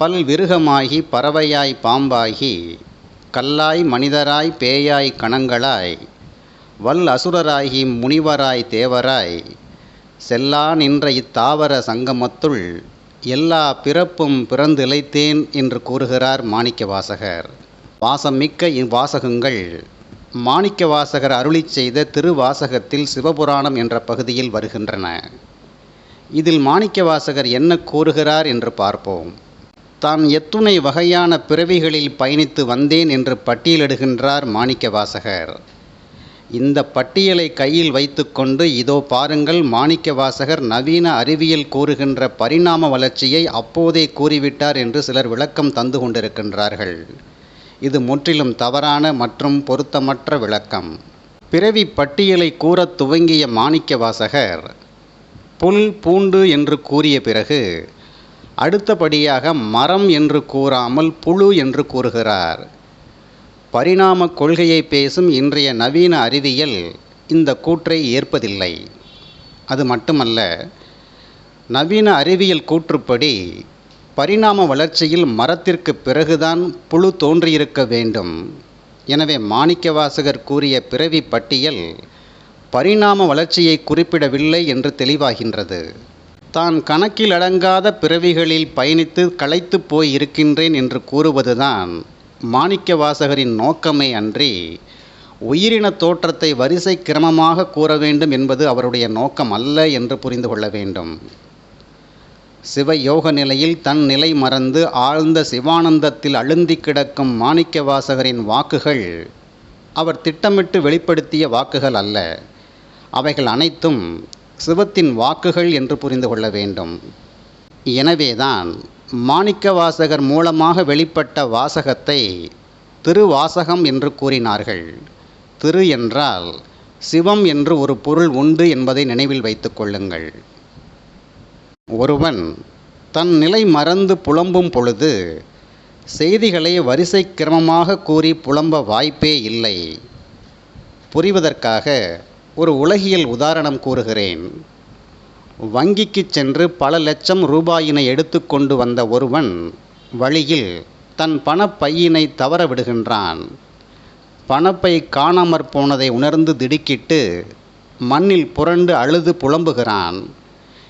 பல் விருகமாகி பறவையாய் பாம்பாகி கல்லாய் மனிதராய் பேயாய் கணங்களாய் வல் அசுரராகி முனிவராய் தேவராய் செல்லா நின்ற இத்தாவர சங்கமத்துள் எல்லா பிறப்பும் பிறந்திழைத்தேன் என்று கூறுகிறார் மாணிக்கவாசகர். வாசமிக்க இவ்வாசகங்கள் மாணிக்கவாசகர் அருளிச் செய்த திருவாசகத்தில் சிவபுராணம் என்ற பகுதியில் வருகின்றன. இதில் மாணிக்கவாசகர் என்ன கூறுகிறார் என்று பார்ப்போம். தான் எத்துணை வகையான பிறவிகளில் பயணித்து வந்தேன் என்று பட்டியலிடுகின்றார் மாணிக்கவாசகர். இந்த பட்டியலை கையில் வைத்துக்கொண்டு இதோ பாருங்கள் மாணிக்கவாசகர் நவீன அறிவியல் கூறுகின்ற பரிணாம வளர்ச்சியை அப்போதே கூறிவிட்டார் என்று சிலர் விளக்கம் தந்து கொண்டிருக்கின்றார்கள். இது முற்றிலும் தவறான மற்றும் பொருத்தமற்ற விளக்கம். பிறவி பட்டியலை கூறத் துவங்கிய மாணிக்கவாசகர் புல் பூண்டு என்று கூறிய பிறகு அடுத்தபடியாக மரம் என்று கூறாமல் புழு என்று கூறுகிறார். பரிணாம கொள்கையை பேசும் இன்றைய நவீன அறிவியல் இந்த கூற்றை ஏற்பதில்லை. அது மட்டுமல்ல நவீன அறிவியல் கூற்றுப்படி பரிணாம வளர்ச்சியில் மரத்திற்கு பிறகுதான் புழு தோன்றியிருக்க வேண்டும். எனவே மாணிக்கவாசகர் கூறிய பிறவி பட்டியல் பரிணாம வளர்ச்சியை குறிப்பிடவில்லை என்று தெளிவாகின்றது. தான் கணக்கில் அடங்காத பிறவிகளில் பயணித்து களைத்து போய் இருக்கின்றேன் என்று கூறுவதுதான் மாணிக்கவாசகரின் நோக்கமே அன்றி உயிரின தோற்றத்தை வரிசை கிரமமாக கூற வேண்டும் என்பது அவருடைய நோக்கம் அல்ல என்று புரிந்து கொள்ள வேண்டும். சிவ யோக நிலையில் தன் நிலை மறந்து ஆழ்ந்த சிவானந்தத்தில் அழுந்தி கிடக்கும் மாணிக்கவாசகரின் வாக்குகள் அவர் திட்டமிட்டு வெளிப்படுத்திய வாக்குகள் அல்ல. அவைகள் அனைத்தும் சிவத்தின் வாக்குகள் என்று புரிந்து கொள்ள வேண்டும். எனவேதான் மாணிக்க வாசகர் மூலமாக வெளிப்பட்ட வாசகத்தை திருவாசகம் என்று கூறினார்கள். திரு என்றால் சிவம் என்று ஒரு பொருள் உண்டு என்பதை நினைவில் வைத்து கொள்ளுங்கள். ஒருவன் தன் நிலை மறந்து புலம்பும் பொழுது செய்திகளை வரிசை கிரமமாக கூறி புலம்ப வாய்ப்பே இல்லை. புரிவதற்காக ஒரு உலகியல் உதாரணம் கூறுகிறேன். வங்கிக்கு சென்று பல லட்சம் ரூபாயினை எடுத்துக்கொண்டு வந்த ஒருவன் வழியில் தன் பணப்பையினை தவற விடுகின்றான். பணப்பை காணாமற் போனதை உணர்ந்து திடுக்கிட்டு மண்ணில் புரண்டு அழுது புலம்புகிறான்.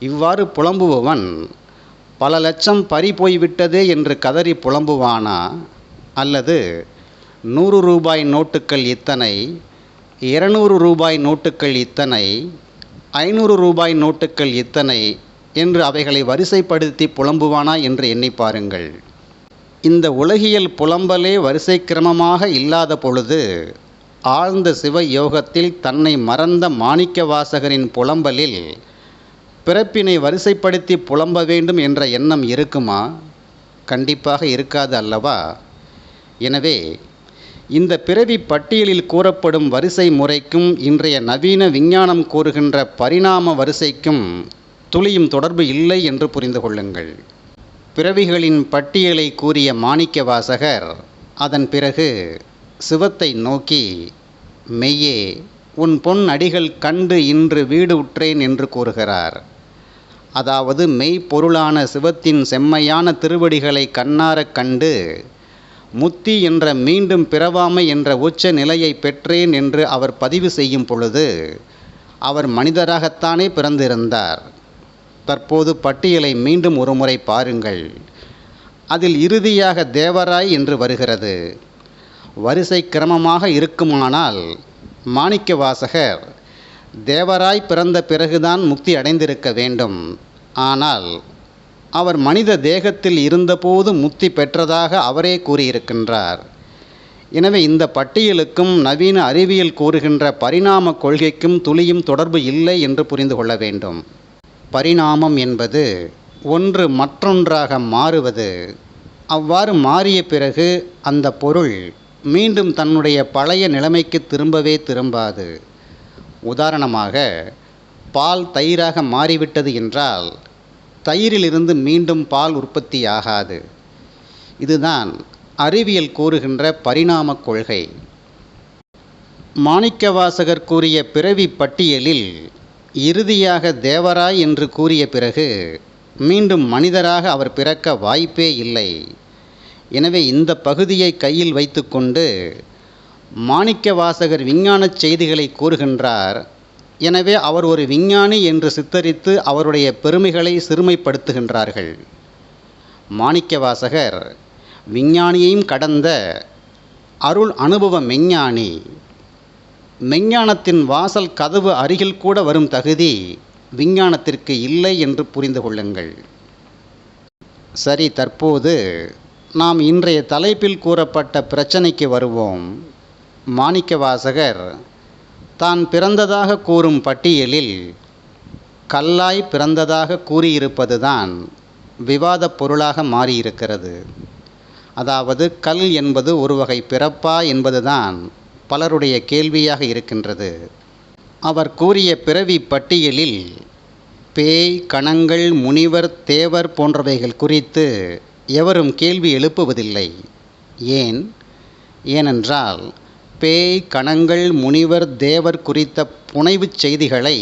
இவ்வாறு புலம்புபவன் பல லட்சம் பறி போய்விட்டதே என்று கதறி புலம்புவானா? அல்லது நூறு ரூபாய் நோட்டுக்கள் இத்தனை இருநூறு ரூபாய் நோட்டுக்கள் இத்தனை ஐநூறு ரூபாய் நோட்டுக்கள் இத்தனை என்று அவைகளை வரிசைப்படுத்தி புலம்புவானா என்று எண்ணி பாருங்கள். இந்த உலகியல் புலம்பலே வரிசை கிரமமாக இல்லாத பொழுது ஆழ்ந்த சிவ யோகத்தில் தன்னை மறந்த மாணிக்க வாசகரின் புலம்பலில் பிறப்பினை வரிசைப்படுத்தி புலம்ப வேண்டும் என்ற எண்ணம் இருக்குமா? கண்டிப்பாக இருக்காது அல்லவா? எனவே இந்த பிறவி பட்டியலில் கூறப்படும் வரிசை முறைக்கும் இன்றைய நவீன விஞ்ஞானம் கூறுகின்ற பரிணாம வரிசைக்கும் துளியும் தொடர்பு இல்லை என்று புரிந்து கொள்ளுங்கள். பிறவிகளின் பட்டியலை கூறிய மாணிக்க வாசகர் அதன் பிறகு சிவத்தை நோக்கி மெய்யே உன் பொன் அடிகள் கண்டு இன்று வீடு உற்றேன் என்று கூறுகிறார். அதாவது மெய்ப்பொருளான சிவத்தின் செம்மையான திருவடிகளை கண்ணாரக் கண்டு முத்தி என்ற மீண்டும் பிறவாமை என்ற உச்ச நிலையை பெற்றேன் என்று அவர் பதிவு செய்யும் பொழுது அவர் மனிதராகத்தானே பிறந்திருந்தார். தற்போது பட்டியலை மீண்டும் ஒருமுறை பாருங்கள். அதில் இறுதியாக தேவராய் என்று வருகிறது. வரிசை கிரமமாக இருக்குமானால் மாணிக்க வாசகர் தேவராய் பிறந்த பிறகுதான் முக்தி அடைந்திருக்க வேண்டும். ஆனால் அவர் மனித தேகத்தில் இருந்தபோது முத்தி பெற்றதாக அவரே கூறியிருக்கின்றார். எனவே இந்த பட்டியலுக்கும் நவீன அறிவியல் கூறுகின்ற பரிணாம கொள்கைக்கும் துளியும் தொடர்பு இல்லை என்று புரிந்து கொள்ள வேண்டும். பரிணாமம் என்பது ஒன்று மற்றொன்றாக மாறுவது. அவ்வாறு மாறிய பிறகு அந்த பொருள் மீண்டும் தன்னுடைய பழைய நிலைமைக்கு திரும்பவே திரும்பாது. உதாரணமாக பால் தயிராக மாறிவிட்டது என்றால் தயிரிலிருந்து மீண்டும் பால் உற்பத்தியாகாது. இதுதான் அறிவியல் கூறுகின்ற பரிணாம கொள்கை. மாணிக்கவாசகர் கூறிய பிறவி பட்டியலில் இறுதியாக தேவராய் என்று கூறிய பிறகு மீண்டும் மனிதராக அவர் பிறக்க வாய்ப்பே இல்லை. எனவே இந்த பகுதியை கையில் வைத்துக்கொண்டு மாணிக்கவாசகர் விஞ்ஞானச் செய்திகளை கூறுகின்றார் எனவே அவர் ஒரு விஞ்ஞானி என்று சித்தரித்து அவருடைய பெருமைகளை சிறுமைப்படுத்துகின்றார்கள். மாணிக்கவாசகர் விஞ்ஞானியையும் கடந்த அருள் அனுபவ மெஞ்ஞானி. மெஞ்ஞானத்தின் வாசல் கதவு அருகில் கூட வரும் தகுதி விஞ்ஞானத்திற்கு இல்லை என்று புரிந்து கொள்ளுங்கள். சரி தற்போது நாம் இன்றைய தலைப்பில் கூறப்பட்ட பிரச்சனைக்கு வருவோம். மாணிக்கவாசகர் தான் பிறந்ததாக கூறும் பட்டியலில் கல்லாய் பிறந்ததாக கூறியிருப்பதுதான் விவாதப் பொருளாக மாறியிருக்கிறது. அதாவது கல் என்பது ஒரு வகை பிறப்பா என்பதுதான் பலருடைய கேள்வியாக இருக்கின்றது. அவர் கூறிய பிறவி பட்டியலில் பேய் கணங்கள் முனிவர் தேவர் போன்றவைகள் குறித்து எவரும் கேள்வி எழுப்புவதில்லை. ஏன்? ஏனென்றால் பேய் கணங்கள் முனிவர் தேவர் குறித்த புனைவுச் செய்திகளை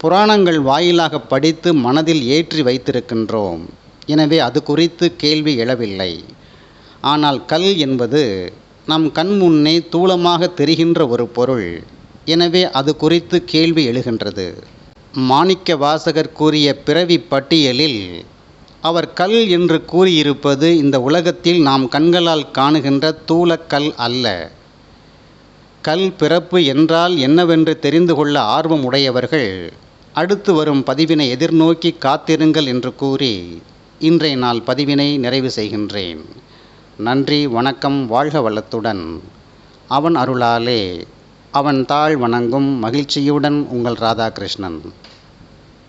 புராணங்கள் வாயிலாக படித்து மனதில் ஏற்றி வைத்திருக்கின்றோம். எனவே அது குறித்து கேள்வி எழவில்லை. ஆனால் கல் என்பது நம் கண் முன்னே தூளமாக தெரிகின்ற ஒரு பொருள். எனவே அது குறித்து கேள்வி எழுகின்றது. மாணிக்க வாசகர் கூறிய பிறவி பட்டியலில் அவர் கல் என்று கூறியிருப்பது இந்த உலகத்தில் நாம் கண்களால் காணுகின்ற தூளக்கல் அல்ல. கல் பிறப்பு என்றால் என்னவென்று தெரிந்து கொள்ள ஆர்வம் உடையவர்கள் அடுத்து வரும் பதிவினை எதிர்நோக்கி காத்திருங்கள் என்று கூறி இன்றைய நாள் பதிவினை நிறைவு செய்கின்றேன். நன்றி வணக்கம் வாழ்க வளத்துடன். அவன் அருளாலே அவன் தாழ் வணங்கும் மகிழ்ச்சியுடன் உங்கள் ராதாகிருஷ்ணன்.